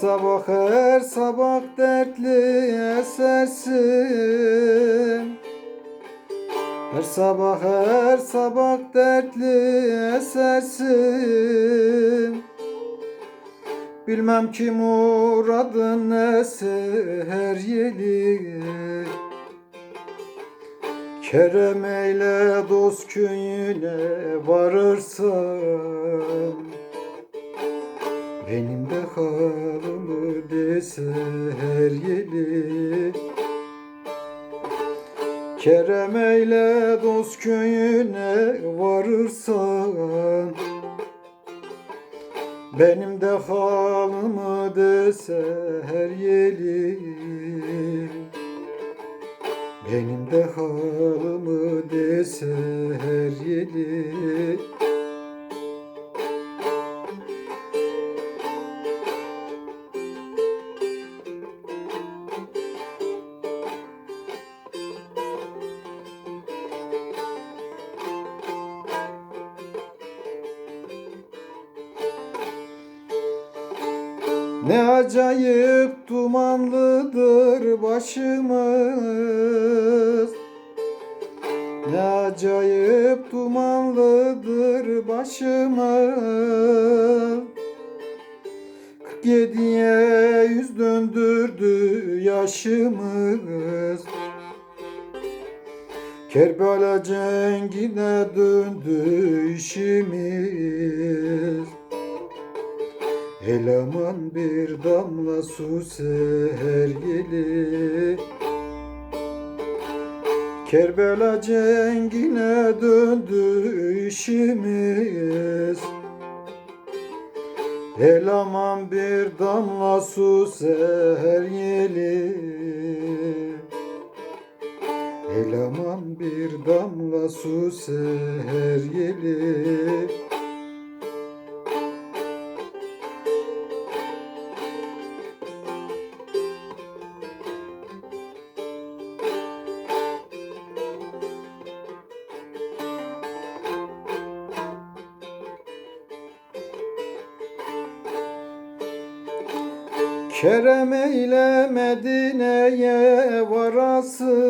Sabah her sabah dertli esersin. Her sabah her sabah dertli esersin. Bilmem ki muradın ne seher yeli. Kerem eyle dost köyüne varırsan Benim de halımı dese her yeli Kerem eyle dost köyüne varırsan Benim de halımı dese her yeli Benim de halımı dese her yeli Ne acayip dumanlıdır başımız. Ne acayip dumanlıdır başımız. 47'ye yüz döndürdü yaşımız. Kerbela cengine döndü işimiz Eleman bir damla su seher yeli Kerbela cengine döndü işimiz. Eleman bir damla su seher yeli Eleman bir damla su seher yeli Kerem eyle Medine'ye varasın.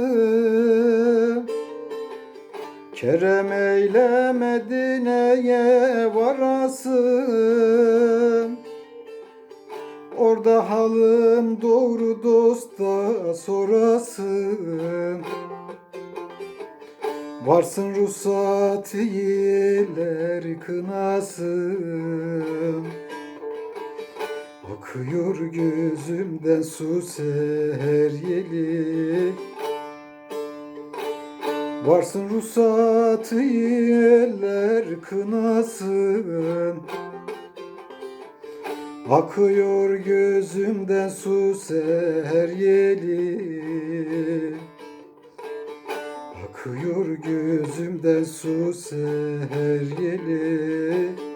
Kerem eyle Medine'ye varasın. Orada halım doğru dosta sorasın. Varsın ruhsat iyiler kınasın Akıyor gözümden su seher yeli. Varsın ruhsatı eller kınasın. Akıyor gözümden su seher yeli. Akıyor gözümden su seher yeli